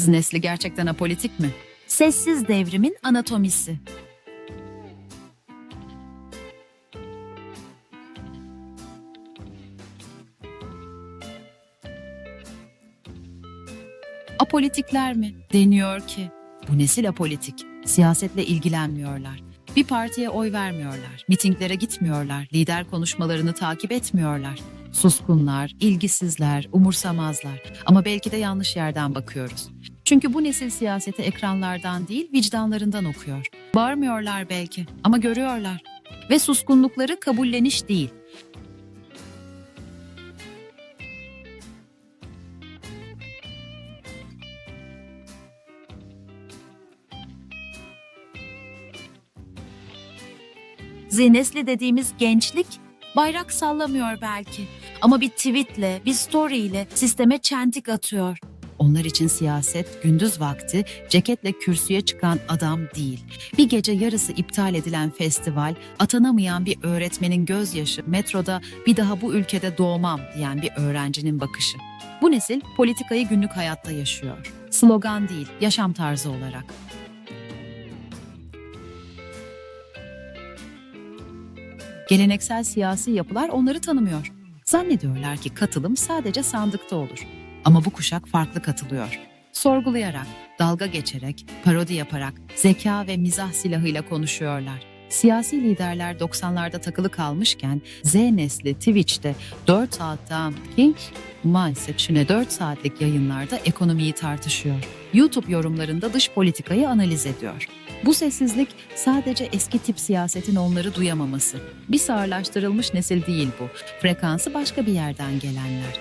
Z nesli gerçekten apolitik mi? Sessiz devrimin anatomisi. Apolitikler mi? Deniyor ki. Bu nesil apolitik. Siyasetle ilgilenmiyorlar. Bir partiye oy vermiyorlar. Mitinglere gitmiyorlar. Lider konuşmalarını takip etmiyorlar. Suskunlar, ilgisizler, umursamazlar. Ama belki de yanlış yerden bakıyoruz. Çünkü bu nesil siyaseti ekranlardan değil, vicdanlarından okuyor. Bağırmıyorlar belki ama görüyorlar. Ve suskunlukları kabulleniş değil. Zinesli dediğimiz gençlik bayrak sallamıyor belki ama bir tweetle, bir story ile sisteme çentik atıyor. Onlar için siyaset gündüz vakti ceketle kürsüye çıkan adam değil. Bir gece yarısı iptal edilen festival, atanamayan bir öğretmenin gözyaşı, metroda bir daha bu ülkede doğmam diyen bir öğrencinin bakışı. Bu nesil politikayı günlük hayatta yaşıyor. Slogan değil, yaşam tarzı olarak. Geleneksel siyasi yapılar onları tanımıyor. Zannediyorlar ki katılım sadece sandıkta olur. Ama bu kuşak farklı katılıyor. Sorgulayarak, dalga geçerek, parodi yaparak, zeka ve mizah silahıyla konuşuyorlar. Siyasi liderler 90'larda takılı kalmışken Z nesli Twitch'te 4 saatten King Mindset'ine 4 saatlik yayınlarda ekonomiyi tartışıyor. YouTube yorumlarında dış politikayı analiz ediyor. Bu sessizlik sadece eski tip siyasetin onları duyamaması. Bir sağırlaştırılmış nesil değil bu. Frekansı başka bir yerden gelenler.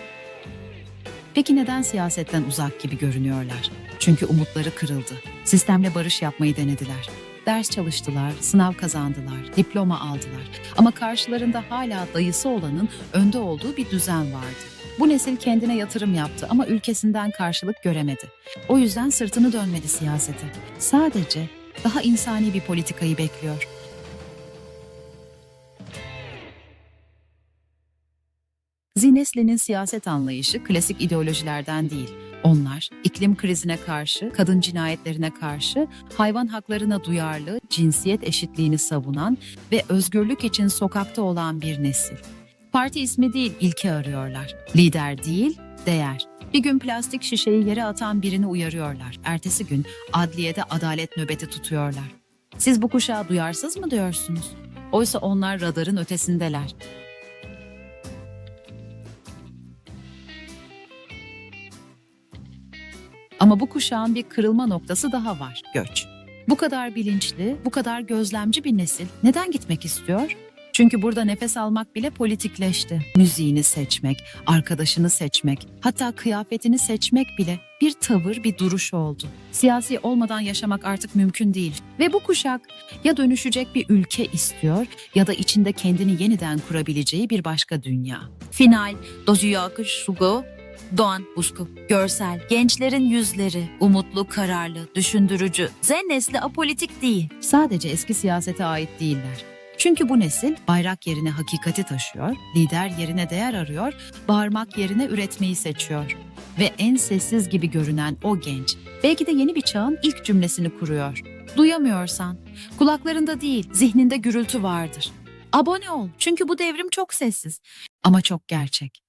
Peki neden siyasetten uzak gibi görünüyorlar? Çünkü umutları kırıldı. Sistemle barış yapmayı denediler. Ders çalıştılar, sınav kazandılar, diploma aldılar. Ama karşılarında hala dayısı olanın önde olduğu bir düzen vardı. Bu nesil kendine yatırım yaptı ama ülkesinden karşılık göremedi. O yüzden sırtını dönmedi siyasete. Sadece daha insani bir politikayı bekliyor. Zinesli'nin siyaset anlayışı klasik ideolojilerden değil. Onlar iklim krizine karşı, kadın cinayetlerine karşı, hayvan haklarına duyarlı, cinsiyet eşitliğini savunan ve özgürlük için sokakta olan bir nesil. Parti ismi değil, ilke arıyorlar. Lider değil, değer. Bir gün plastik şişeyi yere atan birini uyarıyorlar. Ertesi gün adliyede adalet nöbeti tutuyorlar. Siz bu kuşağı duyarsız mı diyorsunuz? Oysa onlar radarın ötesindeler. Ama bu kuşağın bir kırılma noktası daha var, göç. Bu kadar bilinçli, bu kadar gözlemci bir nesil neden gitmek istiyor? Çünkü burada nefes almak bile politikleşti. Müziğini seçmek, arkadaşını seçmek, hatta kıyafetini seçmek bile bir tavır, bir duruş oldu. Siyasi olmadan yaşamak artık mümkün değil. Ve bu kuşak ya dönüşecek bir ülke istiyor ya da içinde kendini yeniden kurabileceği bir başka dünya. Final, Dozu Şugo, Doğan Busku, görsel, gençlerin yüzleri, umutlu, kararlı, düşündürücü, Z nesli apolitik değil. Sadece eski siyasete ait değiller. Çünkü bu nesil bayrak yerine hakikati taşıyor, lider yerine değer arıyor, bağırmak yerine üretmeyi seçiyor. Ve en sessiz gibi görünen o genç, belki de yeni bir çağın ilk cümlesini kuruyor. Duyamıyorsan, kulaklarında değil, zihninde gürültü vardır. Abone ol çünkü bu devrim çok sessiz ama çok gerçek.